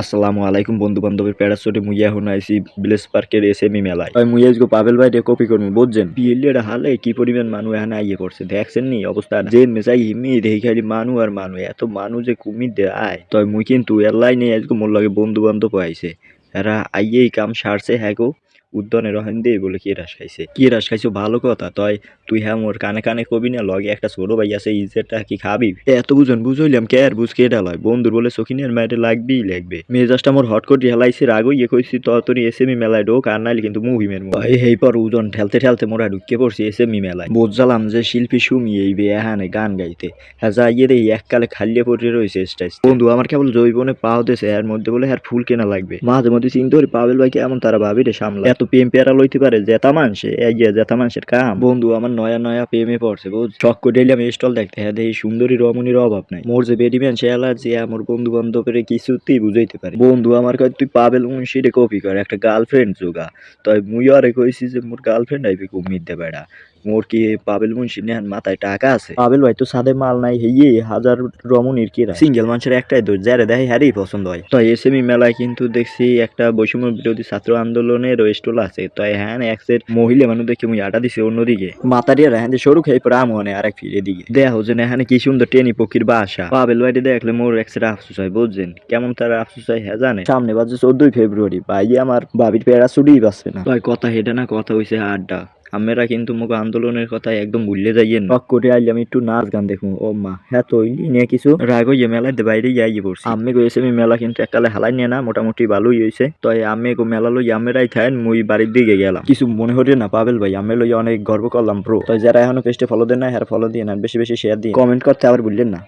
আসসালামু আলাইকুম বন্ধু বান্ধবের প্যারাসোটে মুইয়া এখন আইসি বিলেস পার্কের এস এম মেলায়। ওই মুইয়া পাবেল ভাই কপি করব বুঝছেন? বিএলের হালে কি পরিমাণ মানু এখানে আইয়ে পড়ছে, দেখছেন নি অবস্থা? যে মেসাই হিমি, দেখি খালি মানু আর মানু, এত মানু যে কুমির দে আয় তই মুই কিন্তু এর লাইনে আজকে মোর লাগে বন্ধু বান্ধব আইছে। এরা আইয়েই কাম সারছে হ্যাঁ গো। উদ্যানে রহেন দে বলে কি রাস খাইছে? কি রাস খাইছো? ভালো কথা, তয় তুই হ্যাঁ মোর কানে কানে কবি না, লগে একটা ছোট ভাই আছে ইজেরটা কি খাবি? এত বুঝন বুঝইলাম কে আর বুঝ কে ডালয় বন্ধুর বলে সখিনের মায়ের লাগবেই লাগবে। মেজাজটা মোর হট করে হেলাইছে রাগ ইয়ে কইছি ততনি এসএমই মেলায় ঢোক আর নাইলে কিন্তু মুভি মেরমু। এই হেই পর উজন ঠেলতে ঠেলতে মোরা ঢুকে পড়ছি এসএমই মেলায়। বুঝলাম যে শিল্পী সুমি এই বে এখানে গান গাইতে। হ্যাঁ যাইয়ে রে এককালে খালিয়ে পড়ে রয়েছে স্টেজ। বন্ধু, আমার কেবল জৈবনে পাও দেশে এর মধ্যে বলে হ্যার ফুল কেনা লাগবে। মাঝে মধ্যে চিন্তা করি পাবেল ভাই এমন তারা ভাবি রে সামলা এত প্রেম পেয়ারা লইতে পারে, জেতা মানুষে এই যে জেতা মানুষের কাম বন্ধু, আমার নয়া নয়া প্রেমে পড়ছে বুঝ চক করে আমি স্টল দেখতে হ্যাঁ দেখি সুন্দরী রমণীর অভাব নাই। মোর যে বেডিম্যান সে অ্যালার্জি আমার বন্ধু বান্ধবের কিছুতেই বুঝাইতে পারে। বন্ধু, আমার কয় তুই পাবেল মুন্সিরে কপি কর, একটা গার্লফ্রেন্ড যোগা। তাই মুই আরে কইছি যে, মোর গার্লফ্রেন্ড আইবি কুমির দে বেড়া। মোর কি পাবেল মুন্সি নেহান মাথায় টাকা আছে? পাবেল ভাই তো সাদে মাল নাই হেয়ে হাজার রমণীর কি সিঙ্গেল মানুষের একটাই দোষ যারে দেখে হ্যারেই পছন্দ হয়। তো এসএমই মেলায় কিন্তু দেখছি একটা বৈষম্য বিরোধী ছাত্র আন্দোলনের স্টল আছে। তো হ্যাঁ এক সেট মহিলা মানুষ দেখে মুই আটা দিছে অন্যদিকে। মাতারিয়া হ্যাঁ সরু খেয়ে পরে আমনে আর এক ফিরে দিকে। দেয়া হচ্ছে না এখানে কি সুন্দর টেনি পক্ষীর বাসা। পাবেল ভাইটি দেখলে মোর এক সেট আফসোস হয় বুঝছেন? কেমন তার আফসোস হয় হ্যাঁ জানে। সামনে বাজে চোদ্দই ফেব্রুয়ারি ভাই আমার বাবির ভাবির প্যারাসুটই বাঁচবে না। ভাই কথা হেঁটে না কথা হইছে আড্ডা। আমরা কিন্তু মুখ আন্দোলনের কথা একদম ভুললে যাইয়েন টক করে আইলাম একটু নাচ গান দেখুন। ও মা হ্যাঁ তো নিয়ে কিছু? রাগ হইয়ে মেলায় বাইরে যাই পড়ছি। আমি গেছে আমি মেলা কিন্তু এককালে হালাই নিয়ে না মোটামুটি ভালোই হয়েছে তো আমি গো মেলা লই আমেরাই থাকেন মুই বাড়ির দিকে গেলাম। কিছু মনে হরে না পাবেল ভাই আমি লই অনেক গর্ব করলাম ব্রো তো যারা এখনও পেজটা ফলো দেন না হ্যাঁ ফলো দিয়ে না বেশি বেশি শেয়ার দিয়ে কমেন্ট করতে আবার ভুললেন না।